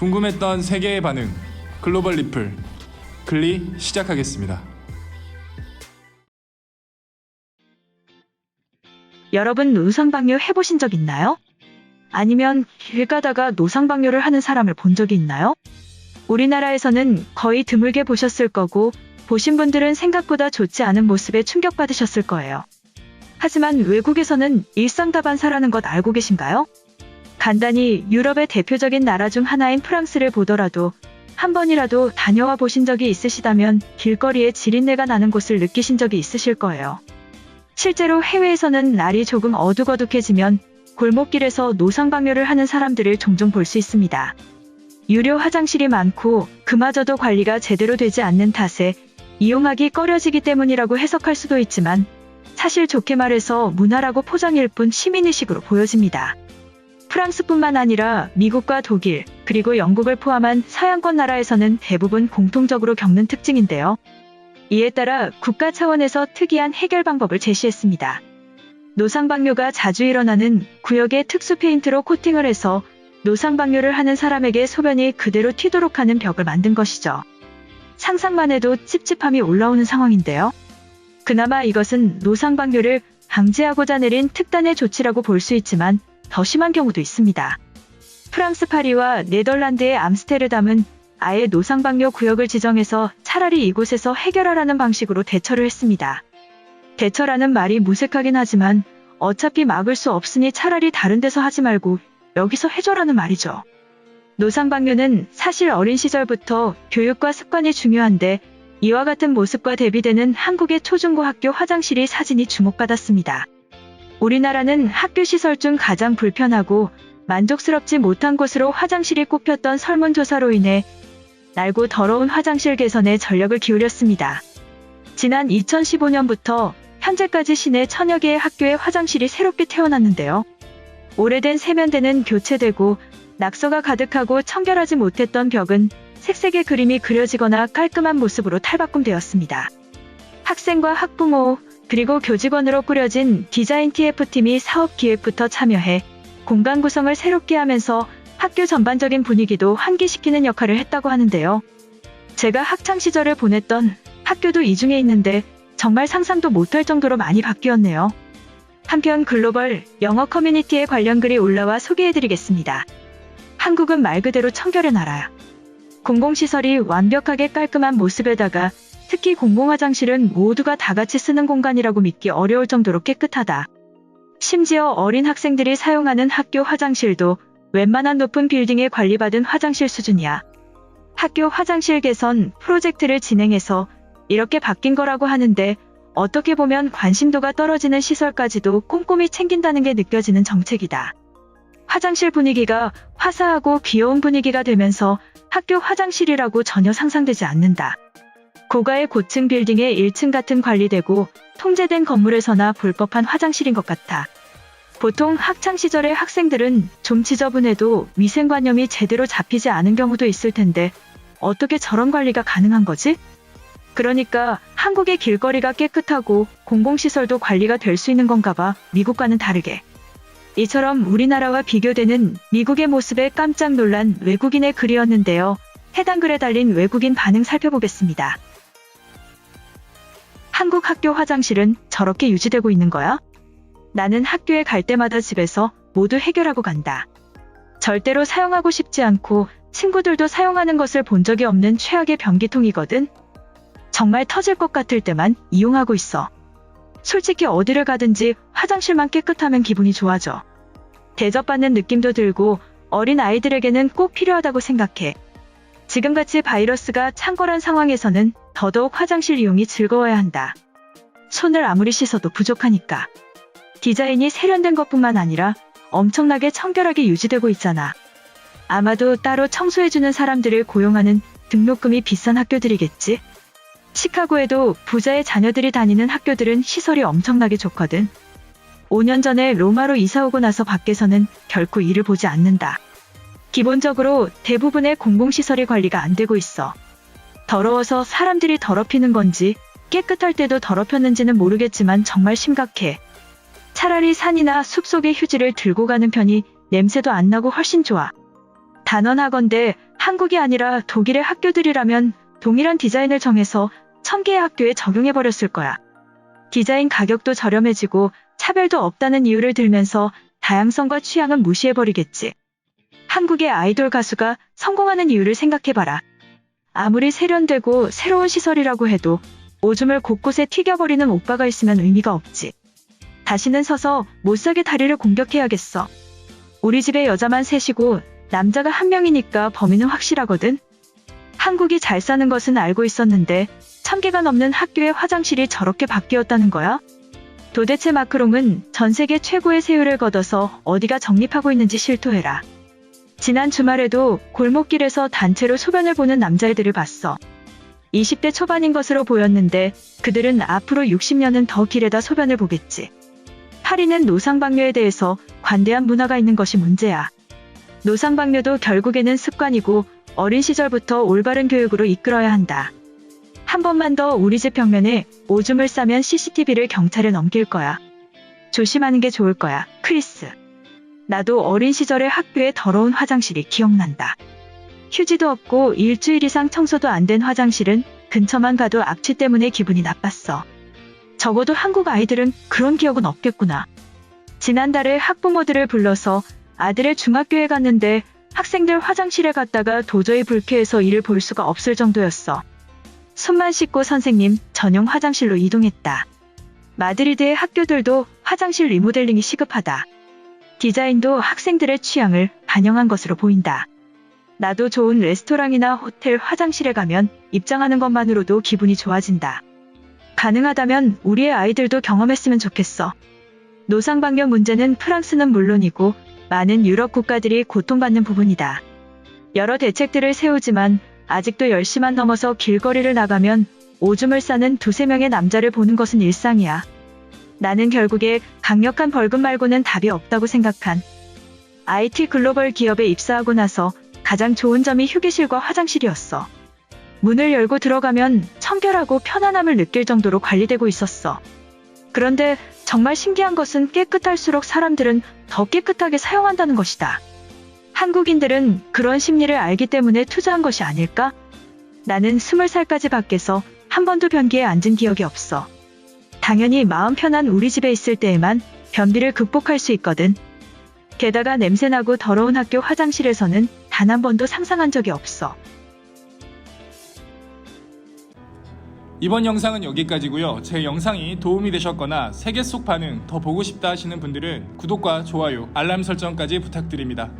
궁금했던 세계의 반응 글로벌 리플 글리 시작하겠습니다. 여러분 노상방뇨 해보신 적 있나요? 아니면 길 가다가 노상방뇨를 하는 사람을 본 적이 있나요? 우리나라에서는 거의 드물게 보셨을 거고 보신 분들은 생각보다 좋지 않은 모습에 충격받으셨을 거예요. 하지만 외국에서는 일상다반사라는 것 알고 계신가요? 간단히 유럽의 대표적인 나라 중 하나인 프랑스를 보더라도 한 번이라도 다녀와 보신 적이 있으시다면 길거리에 지린내가 나는 곳을 느끼신 적이 있으실 거예요. 실제로 해외에서는 날이 조금 어둑어둑해지면 골목길에서 노상방뇨를 하는 사람들을 종종 볼 수 있습니다. 유료 화장실이 많고 그마저도 관리가 제대로 되지 않는 탓에 이용하기 꺼려지기 때문이라고 해석할 수도 있지만 사실 좋게 말해서 문화라고 포장일 뿐 시민의식으로 보여집니다. 프랑스뿐만 아니라 미국과 독일, 그리고 영국을 포함한 서양권 나라에서는 대부분 공통적으로 겪는 특징인데요. 이에 따라 국가 차원에서 특이한 해결 방법을 제시했습니다. 노상방뇨가 자주 일어나는 구역에 특수 페인트로 코팅을 해서 노상방뇨를 하는 사람에게 소변이 그대로 튀도록 하는 벽을 만든 것이죠. 상상만 해도 찝찝함이 올라오는 상황인데요. 그나마 이것은 노상방뇨를 방지하고자 내린 특단의 조치라고 볼 수 있지만 더 심한 경우도 있습니다. 프랑스 파리와 네덜란드의 암스테르담은 아예 노상방뇨 구역을 지정해서 차라리 이곳에서 해결하라는 방식으로 대처를 했습니다. 대처라는 말이 무색하긴 하지만 어차피 막을 수 없으니 차라리 다른 데서 하지 말고 여기서 해줘라는 말이죠. 노상방뇨는 사실 어린 시절부터 교육과 습관이 중요한데 이와 같은 모습과 대비되는 한국의 초중고 학교 화장실이 사진이 주목받았습니다. 우리나라는 학교 시설 중 가장 불편하고 만족스럽지 못한 곳으로 화장실이 꼽혔던 설문조사로 인해 낡고 더러운 화장실 개선에 전력을 기울였습니다. 지난 2015년부터 현재까지 시내 천여 개의 학교의 화장실이 새롭게 태어났는데요. 오래된 세면대는 교체되고 낙서가 가득하고 청결하지 못했던 벽은 색색의 그림이 그려지거나 깔끔한 모습으로 탈바꿈되었습니다. 학생과 학부모, 그리고 교직원으로 꾸려진 디자인 TF팀이 사업 기획부터 참여해 공간 구성을 새롭게 하면서 학교 전반적인 분위기도 환기시키는 역할을 했다고 하는데요. 제가 학창 시절을 보냈던 학교도 이 중에 있는데 정말 상상도 못할 정도로 많이 바뀌었네요. 한편 글로벌 영어 커뮤니티에 관련 글이 올라와 소개해드리겠습니다. 한국은 말 그대로 청결의 나라야. 공공시설이 완벽하게 깔끔한 모습에다가 특히 공공 화장실은 모두가 다 같이 쓰는 공간이라고 믿기 어려울 정도로 깨끗하다. 심지어 어린 학생들이 사용하는 학교 화장실도 웬만한 높은 빌딩에 관리받은 화장실 수준이야. 학교 화장실 개선 프로젝트를 진행해서 이렇게 바뀐 거라고 하는데 어떻게 보면 관심도가 떨어지는 시설까지도 꼼꼼히 챙긴다는 게 느껴지는 정책이다. 화장실 분위기가 화사하고 귀여운 분위기가 되면서 학교 화장실이라고 전혀 상상되지 않는다. 고가의 고층 빌딩의 1층 같은 관리되고 통제된 건물에서나 볼 법한 화장실인 것 같아. 보통 학창 시절의 학생들은 좀 지저분해도 위생관념이 제대로 잡히지 않은 경우도 있을 텐데 어떻게 저런 관리가 가능한 거지? 그러니까 한국의 길거리가 깨끗하고 공공시설도 관리가 될 수 있는 건가 봐 미국과는 다르게. 이처럼 우리나라와 비교되는 미국의 모습에 깜짝 놀란 외국인의 글이었는데요. 해당 글에 달린 외국인 반응 살펴보겠습니다. 한국 학교 화장실은 저렇게 유지되고 있는 거야? 나는 학교에 갈 때마다 집에서 모두 해결하고 간다. 절대로 사용하고 싶지 않고 친구들도 사용하는 것을 본 적이 없는 최악의 변기통이거든. 정말 터질 것 같을 때만 이용하고 있어. 솔직히 어디를 가든지 화장실만 깨끗하면 기분이 좋아져. 대접받는 느낌도 들고 어린 아이들에게는 꼭 필요하다고 생각해. 지금같이 바이러스가 창궐한 상황에서는 더더욱 화장실 이용이 즐거워야 한다. 손을 아무리 씻어도 부족하니까. 디자인이 세련된 것뿐만 아니라 엄청나게 청결하게 유지되고 있잖아. 아마도 따로 청소해주는 사람들을 고용하는 등록금이 비싼 학교들이겠지? 시카고에도 부자의 자녀들이 다니는 학교들은 시설이 엄청나게 좋거든. 5년 전에 로마로 이사 오고 나서 밖에서는 결코 이를 보지 않는다. 기본적으로 대부분의 공공시설이 관리가 안 되고 있어. 더러워서 사람들이 더럽히는 건지 깨끗할 때도 더럽혔는지는 모르겠지만 정말 심각해. 차라리 산이나 숲속의 휴지를 들고 가는 편이 냄새도 안 나고 훨씬 좋아. 단언하건대 한국이 아니라 독일의 학교들이라면 동일한 디자인을 정해서 천 개의 학교에 적용해 버렸을 거야. 디자인 가격도 저렴해지고 차별도 없다는 이유를 들면서 다양성과 취향은 무시해 버리겠지. 한국의 아이돌 가수가 성공하는 이유를 생각해봐라. 아무리 세련되고 새로운 시설이라고 해도 오줌을 곳곳에 튀겨버리는 오빠가 있으면 의미가 없지. 다시는 서서 못사게 다리를 공격해야겠어. 우리 집에 여자만 셋이고 남자가 한 명이니까 범인은 확실하거든. 한국이 잘 사는 것은 알고 있었는데 천 개가 넘는 학교의 화장실이 저렇게 바뀌었다는 거야? 도대체 마크롱은 전 세계 최고의 세율을 걷어서 어디가 적립하고 있는지 실토해라. 지난 주말에도 골목길에서 단체로 소변을 보는 남자애들을 봤어. 20대 초반인 것으로 보였는데 그들은 앞으로 60년은 더 길에다 소변을 보겠지. 파리는 노상방뇨에 대해서 관대한 문화가 있는 것이 문제야. 노상방뇨도 결국에는 습관이고 어린 시절부터 올바른 교육으로 이끌어야 한다. 한 번만 더 우리 집 벽면에 오줌을 싸면 CCTV를 경찰에 넘길 거야. 조심하는 게 좋을 거야, 크리스. 나도 어린 시절에 학교에 더러운 화장실이 기억난다. 휴지도 없고 일주일 이상 청소도 안 된 화장실은 근처만 가도 악취 때문에 기분이 나빴어. 적어도 한국 아이들은 그런 기억은 없겠구나. 지난달에 학부모들을 불러서 아들의 중학교에 갔는데 학생들 화장실에 갔다가 도저히 불쾌해서 이를 볼 수가 없을 정도였어. 손만 씻고 선생님 전용 화장실로 이동했다. 마드리드의 학교들도 화장실 리모델링이 시급하다. 디자인도 학생들의 취향을 반영한 것으로 보인다. 나도 좋은 레스토랑이나 호텔 화장실에 가면 입장하는 것만으로도 기분이 좋아진다. 가능하다면 우리의 아이들도 경험했으면 좋겠어. 노상방뇨 문제는 프랑스는 물론이고 많은 유럽 국가들이 고통받는 부분이다. 여러 대책들을 세우지만 아직도 10시만 넘어서 길거리를 나가면 오줌을 싸는 두세 명의 남자를 보는 것은 일상이야. 나는 결국에 강력한 벌금 말고는 답이 없다고 생각한 IT 글로벌 기업에 입사하고 나서 가장 좋은 점이 휴게실과 화장실이었어. 문을 열고 들어가면 청결하고 편안함을 느낄 정도로 관리되고 있었어. 그런데 정말 신기한 것은 깨끗할수록 사람들은 더 깨끗하게 사용한다는 것이다. 한국인들은 그런 심리를 알기 때문에 투자한 것이 아닐까? 나는 스물 살까지 밖에서 한 번도 변기에 앉은 기억이 없어. 당연히 마음 편한 우리 집에 있을 때에만 변비를 극복할 수 있거든. 게다가 냄새나고 더러운 학교 화장실에서는 단 한 번도 상상한 적이 없어. 이번 영상은 여기까지고요. 제 영상이 도움이 되셨거나 세계 속 반응 더 보고 싶다 하시는 분들은 구독과 좋아요, 알람 설정까지 부탁드립니다.